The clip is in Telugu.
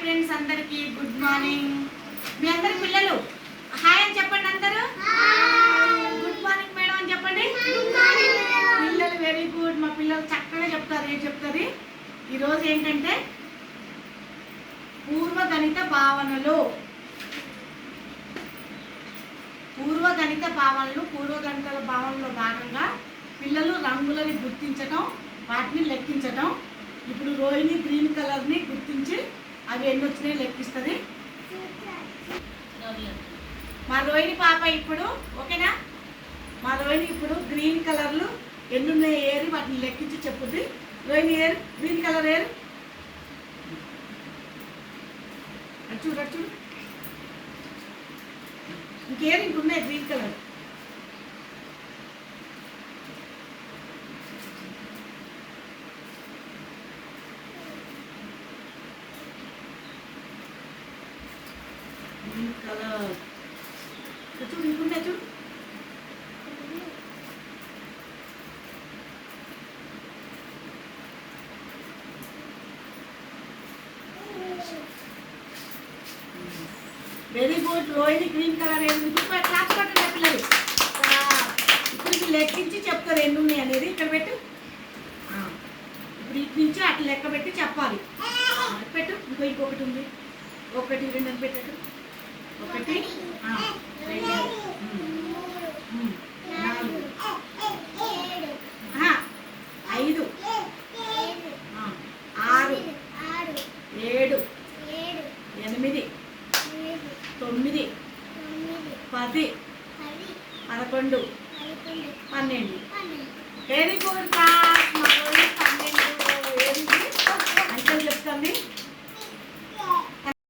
ఫ్రెండ్స్ అందరికి గుడ్ మార్నింగ్ మీ అందరి పిల్లలు హాయ్ అని చెప్పండి అందరూ. గుడ్ మార్నింగ్ మేడం అని చెప్పండి. పిల్లలు వెరీ గుడ్ మా పిల్లలు చక్కగా చెప్తారు ఏం చెప్తారు? ఈరోజు ఏంటంటే పూర్వగణిత భావనలు. పూర్వగణిత భావనలు పూర్వగణిత భావనలో భాగంగా పిల్లలు రంగులని గుర్తించడం వాటిని లెక్కించడం ఇప్పుడు రోహిణి గ్రీన్ కలర్ని అవి ఎన్ని వచ్చినాయి లెక్కిస్తుంది? మా రోహిణి పాప ఇప్పుడు ఓకేనా? మా రోహిణి ఇప్పుడు గ్రీన్ కలర్లు ఎన్ని ఉన్నాయి ఏరి? వాటిని లెక్కించి చెప్పుద్ది. రోహిణి ఏరు? గ్రీన్ కలర్ ఏరు? అటు చూడు చూడు. ఇంకేరు? ఇంకున్నాయి గ్రీన్ కలర్. కలర్ చూడు చూడు very good Rohini green colour ఏంది క్లాస్ పట్టండి పిల్లలు. ఇప్పుడు లెక్కించి చెప్తారు ఎన్ని ఉన్నాయి అనేది. ఇక్కడ పెట్టు. ఇప్పుడు ఇటు నుంచి అట్లా లెక్క పెట్టి చెప్పాలి. పెట్టు. ఇంకో ఇంకొకటి ఉంది. ఒకటి రెండు అని పెట్టు ఒకటి. ఐదు. ఆరు. ఏడు. ఎనిమిది. తొమ్మిది. పది. పదకొండు. పన్నెండు. Very good